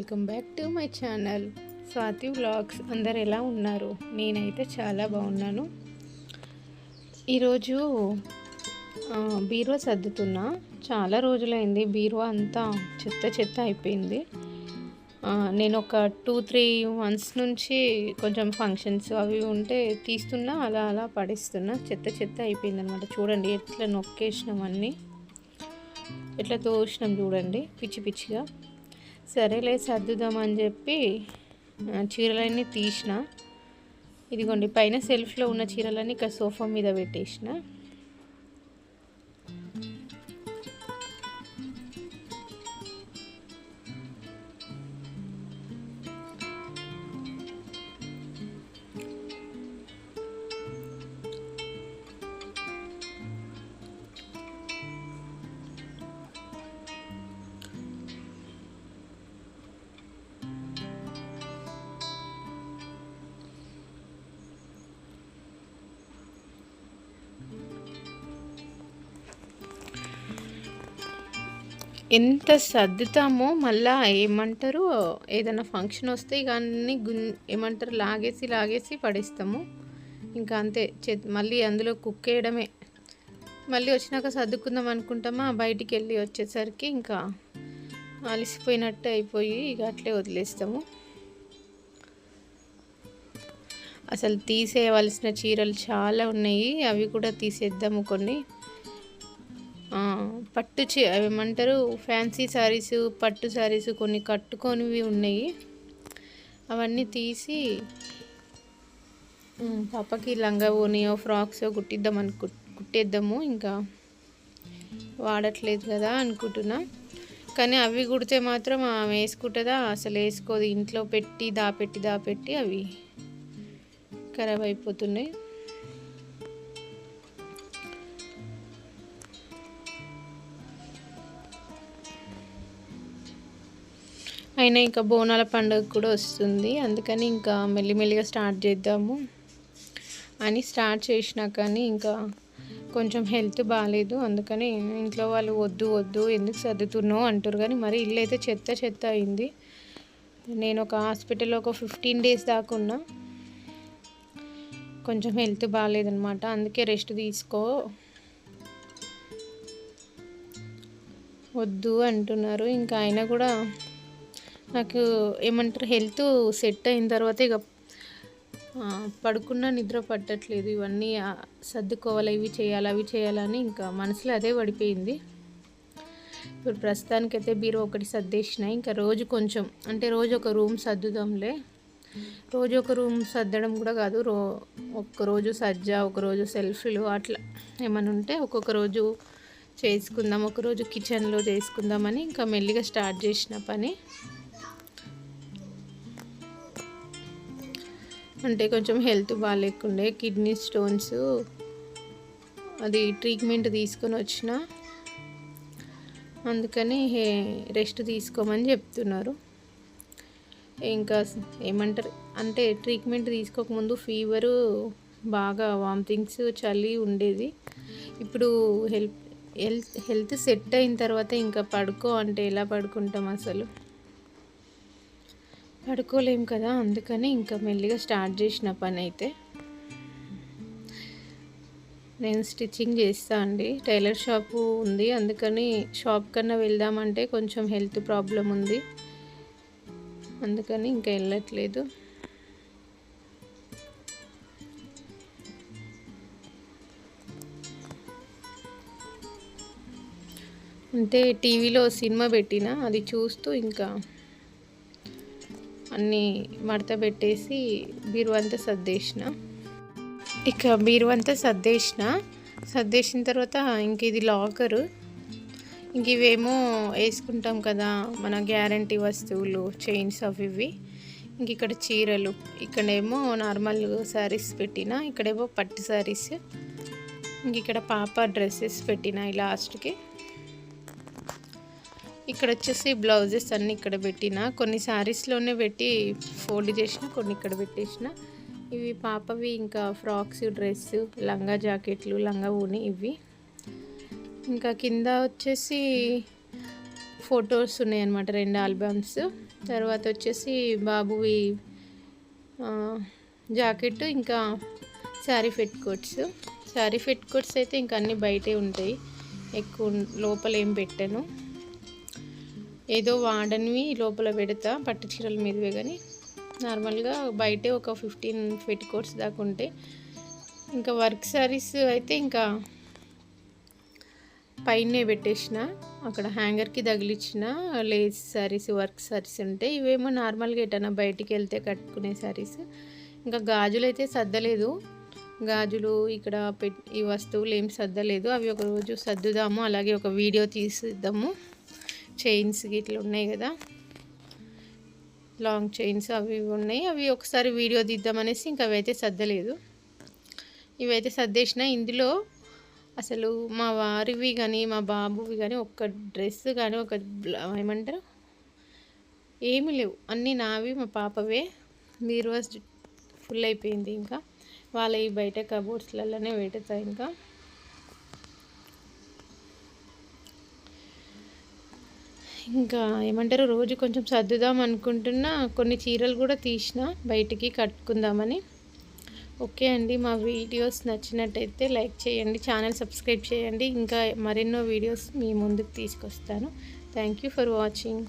Welcome back to my channel. Swathi vlogs. అందరు ఎలా ఉన్నారు? నేనైతే చాలా బాగున్నాను. ఈరోజు బీరువా సర్దుతున్నా. చాలా రోజులైంది. బీరువా అంతా చెత్త చెత్త అయిపోయింది. నేను ఒక టూ త్రీ మంత్స్ నుంచి కొంచెం ఫంక్షన్స్ అవి ఉంటే తీస్తున్నా అలా అలా పడేస్తున్నా. చెత్త చెత్త అయిపోయింది అనమాట చూడండి ఎట్లా నొక్కేసినాం అన్నీ. ఎట్లా తోసినాం చూడండి. పిచ్చి పిచ్చిగా. సరేలే సర్దుదామని చెప్పి చీరలన్నీ తీసిన. ఇదిగోండి పైన సెల్ఫ్లో ఉన్న చీరలన్నీ ఇక్కడ సోఫా మీద పెట్టేసిన. ఎంత సర్దుతామో మళ్ళా ఏమంటారు? ఏదైనా ఫంక్షన్ వస్తే కానీ అన్ని గున్ ఏమంటారు? లాగేసి లాగేసి పడేస్తాము. ఇంకా అంతే. చె మళ్ళీ అందులో కుక్ వేయడమే మళ్ళీ వచ్చినాక సర్దుకుందాం అనుకుంటామా? బయటికి వెళ్ళి వచ్చేసరికి ఇంకా అలసిపోయినట్టు అయిపోయి ఇక అట్లే వదిలేస్తాము. అసలు తీసేయవలసిన చీరలు చాలా ఉన్నాయి. అవి కూడా తీసేద్దాము కొన్ని. పట్టు చీ ఏమంటారు ఫ్యాన్సీ శారీస్ పట్టు శారీస్ కొన్ని కట్టుకొనివి ఉన్నాయి. అవన్నీ తీసి పాపకి లంగా ఓనియో ఫ్రాక్స్ కుట్టిద్దాం అనుకు కుట్టేద్దాము. ఇంకా వాడట్లేదు కదా అనుకుంటున్నా. కానీ అవి కుడితే మాత్రం ఆమె వేసుకుంటుందా? అసలు వేసుకోదు. ఇంట్లో పెట్టి దాపెట్టి దాపెట్టి అవి ఖరాబ్ అయిపోతున్నాయి. అయినా ఇంకా బోనాల పండుగ కూడా వస్తుంది. అందుకని ఇంకా మెల్లిమెల్లిగా స్టార్ట్ చేద్దాము అని స్టార్ట్ చేసినా కానీ ఇంకా కొంచెం హెల్త్ బాగాలేదు అందుకని ఇంట్లో వాళ్ళు వద్దు వద్దు ఎందుకు సర్దుతున్నావు అంటారు కానీ మరి ఇల్లు అయితే చెత్త చెత్త అయింది. నేను ఒక హాస్పిటల్లో ఒక ఫిఫ్టీన్ డేస్ దాకా ఉన్నా. కొంచెం హెల్త్ బాగాలేదనమాట అందుకే రెస్ట్ తీసుకో. వద్దు అంటున్నారు. ఇంకా అయినా కూడా నాకు ఏమంటారు హెల్త్ సెట్ అయిన తర్వాత ఇక పడుకున్న పడుకున్నా నిద్ర పట్టట్లేదు. ఇవన్నీ సర్దుకోవాలి ఇవి చేయాలి అవి చేయాలని ఇంకా మనసులో అదే పడిపోయింది. ఇప్పుడు ప్రస్తుతానికైతే బీరో ఒకటి సర్దేసిన. ఇంకా రోజు కొంచెం అంటే రోజు ఒక రూమ్ సర్దుదాంలే. రోజు ఒక రూమ్ సర్దడం కూడా కాదు రో ఒక్క రోజు ఒకరోజు సెల్ఫీలు సెల్ఫ్లు అట్లా ఏమైనా ఉంటే ఒక్కొక్క రోజు చేసుకుందాం ఒక రోజు కిచెన్లో చేసుకుందామని ఇంకా మెల్లిగా స్టార్ట్ చేసిన పని. అంటే కొంచెం హెల్త్ బాగాలేకుండే కిడ్నీ స్టోన్స్ అది ట్రీట్మెంట్ తీసుకొని వచ్చిన. అందుకని రెస్ట్ తీసుకోమని చెప్తున్నారు. ఇంకా ఏమంటారు అంటే ట్రీట్మెంట్ తీసుకోకముందు ఫీవరు బాగా వామిటింగ్స్ చలి ఉండేది. ఇప్పుడు హెల్త్ హెల్త్ హెల్త్ సెట్ అయిన తర్వాత ఇంకా పడుకో అంటే ఎలా పడుకుంటాం అసలు? పడుకోలేం కదా అందుకని ఇంకా మెల్లిగా స్టార్ట్ చేసిన పని అయితే నేను స్టిచ్చింగ్ చేస్తా అండి. టైలర్ షాపు ఉంది అందుకని షాప్ కన్నా వెళ్దామంటే కొంచెం హెల్త్ ప్రాబ్లం ఉంది. అందుకని ఇంకా వెళ్ళట్లేదు. అంటే టీవీలో సినిమా పెట్టిన అది చూస్తూ ఇంకా అన్నీ మడత పెట్టేసి బీరువంతా సర్దేసిన. ఇక బీరువంతా సర్దేసిన. సర్దేసిన తర్వాత ఇంక ఇది లాకరు. ఇంక ఇవేమో వేసుకుంటాం కదా మన గ్యారంటీ వస్తువులు చైన్స్ అవి ఇవి. ఇంక ఇక్కడ చీరలు ఇక్కడేమో నార్మల్ శారీస్ పెట్టిన ఇక్కడేమో పట్టు శారీస్. ఇంక ఇక్కడ పాప డ్రెస్సెస్ పెట్టిన లాస్ట్కి. ఇక్కడ వచ్చేసి బ్లౌజెస్ అన్నీ ఇక్కడ పెట్టిన. కొన్ని శారీస్లోనే పెట్టి ఫోల్డ్ చేసిన కొన్ని ఇక్కడ పెట్టేసిన. ఇవి పాపవి ఇంకా ఫ్రాక్స్ డ్రెస్ లంగా జాకెట్లు లంగా ఊని ఇవి. ఇంకా కింద వచ్చేసి ఫొటోస్ ఉన్నాయన్నమాట రెండు ఆల్బమ్స్. తర్వాత వచ్చేసి బాబువి జాకెట్ ఇంకా sari fit coats sari fit coats అయితే ఇంకా అన్నీ బయటే ఉంటాయి. ఎక్కువ లోపల ఏం పెట్టాను. ఏదో వాడనివి లోపల పెడతా పట్టు చీరల మీదవే కానీ నార్మల్గా బయటే ఒక ఫిఫ్టీన్ ఫిట్ కోట్స్ దాకా ఉంటాయి ఇంకా వర్క్ శారీస్ అయితే ఇంకా పైనే పెట్టేసిన. అక్కడ హ్యాంగర్కి తగిలిచ్చిన లేస్ శారీస్ వర్క్ శారీస్ ఉంటాయి ఇవేమో నార్మల్గా ఎటన్నా బయటికి వెళ్తే కట్టుకునే శారీస్ ఇంకా గాజులు అయితే సర్దలేదు. గాజులు ఇక్కడ పెట్ ఈ వస్తువులు ఏం సర్దలేదు. అవి ఒక రోజు సర్దుదాము అలాగే ఒక వీడియో తీసిద్దాము. చైన్స్ ఇట్లా ఉన్నాయి కదా. లాంగ్ చైన్స్ అవి ఇవి ఉన్నాయి. అవి ఒకసారి వీడియో తీద్దామనేసి ఇంకా అవి అయితే సర్దలేదు. ఇవైతే సర్దేసిన ఇందులో అసలు మా వారివి కానీ మా బాబువి కానీ ఒక డ్రెస్ కానీ ఒక ఏమంటారు? ఏమి లేవు. అన్నీ నావి మా పాపవే. మీరు ఫుల్ అయిపోయింది ఇంకా. వాళ్ళ ఈ బయట కబోర్డ్స్లలోనే పెడతా ఇంకా. ఇంకా ఏమంటారు రోజు కొంచెం సర్దుదాం అనుకుంటున్నా. కొన్ని చీరలు కూడా తీసిన బయటికి కట్టుకుందామని. ఓకే అండి మా వీడియోస్ నచ్చినట్టయితే లైక్ చేయండి ఛానల్ సబ్స్క్రైబ్ చేయండి. ఇంకా మరెన్నో వీడియోస్ మీ ముందుకు తీసుకొస్తాను. Thank you for watching.